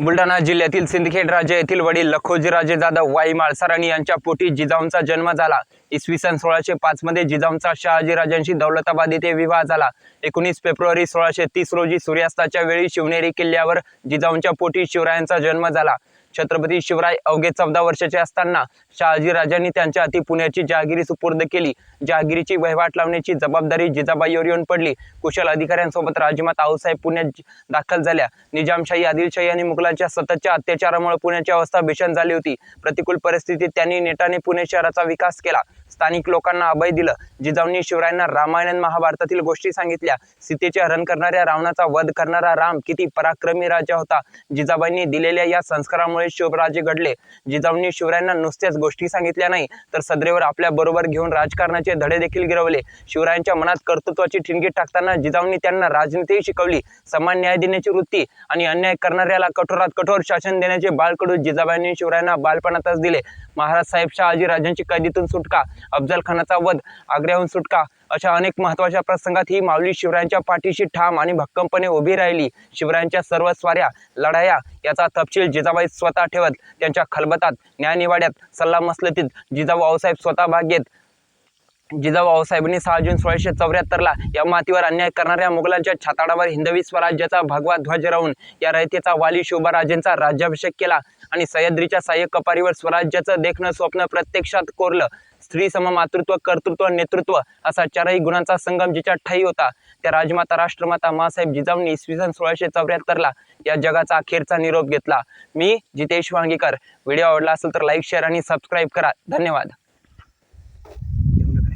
बुलढाणा जिल्ह्यातील सिंदखेड राजा येथील वडील लखोजीराजे जाधव वाई माळसाराणी यांच्या पोटी जिजाऊंचा जन्म झाला. इसवी सन सोळाशे पाच मध्ये जिजाऊंचा शहाजीराजांशी दौलताबाद येथे विवाह झाला. एकोणीस फेब्रुवारी सोळाशे तीस रोजी सूर्यास्ताच्या वेळी शिवनेरी किल्ल्यावर जिजाऊंच्या पोटी शिवरायांचा जन्म झाला. छत्रपती शिवराय अवघे चौदा वर्षाचे असताना शहाजी राजांनी त्यांच्या हाती पुण्याची जहागिरी सुपूर्द केली. जहागिरीची वहिवाट लावण्याची जबाबदारी जिजाबाईवर येऊन पडली. कुशल अधिकाऱ्यांसोबत राजमात आऊसाहेब पुण्यात दाखल झाल्या. निजामशाही आदिलशाही आणि मुघलांच्या सततच्या अत्याचारामुळे पुण्याची अवस्था भीषण झाली होती. प्रतिकूल परिस्थितीत त्यांनी नेटाने पुणे शहराचा विकास केला. स्थानिक लोकांना अभय दिलं. जिजाऊंनी शिवरायांना रामायण आणि महाभारतातील गोष्टी सांगितल्या. सीतेचे हरण करणाऱ्या रावणाचा वध करणारा राम किती पराक्रमी राजा होता. जिजाबाईंनी दिलेल्या या संस्कारामुळे शिवराजे घडले जिजाऊंनी शिवरायांना नुसत्याच गोष्टी सांगितल्या नाही तर सदरेवर आपल्या बरोबर घेऊन राजकारणाचे धडे देखील गिरवले. शिवरायांच्या मनात कर्तृत्वाची ठिणगी टाकताना जिजाऊंनी त्यांना राजनीतीही शिकवली. समान न्याय देण्याची वृत्ती आणि अन्याय करणाऱ्याला कठोरात कठोर शासन देण्याचे बाळकडू जिजाबाईंनी शिवरायांना बालपणातच दिले. महाराज साहेब शहाजी राजांची कैदीतून सुटका अफजल खानाचा वध आग्र्याहून सुटका अशा अनेक महत्त्वाच्या प्रसंगात ही माऊली शिवरायांच्या पाठीशी ठाम आणि भक्कमपणे उभी राहिली. शिवरायांच्या सर्व स्वाऱ्या लढाया याचा तपशील जिजाबाई स्वतः ठेवत त्यांच्या खलबतात न्यायनिवाड्यात सल्ला मसलतीत जिजाऊ आऊसाहेब स्वतः भाग घेत जिजाऊ सहा जून सोळाशे चौऱ्याहत्तरला या मातीवर अन्याय करणाऱ्या मुघलांच्या छाताडावर हिंदवी स्वराज्याचा भगवा ध्वज राहून या रयतेचा वाली शोभाराजेंचा राज्याभिषेक केला आणि सह्याद्रीच्या साह्य कपारीवर स्वराज्याचं देखणं स्वप्न प्रत्यक्षात कोरलं. स्त्री सम मातृत्व कर्तृत्व नेतृत्व असा चारही गुणांचा संगम जिच्या ठाई होता. त्या राजमाता राष्ट्रमाता मासाहेब जिजाऊंनी इसवी सन सोळाशे चौऱ्याहत्तरला या जगाचा अखेरचा निरोप घेतला. मी जितेश वांगीकर. व्हिडिओ आवडला असेल तर लाईक शेअर आणि सबस्क्राईब करा. धन्यवाद.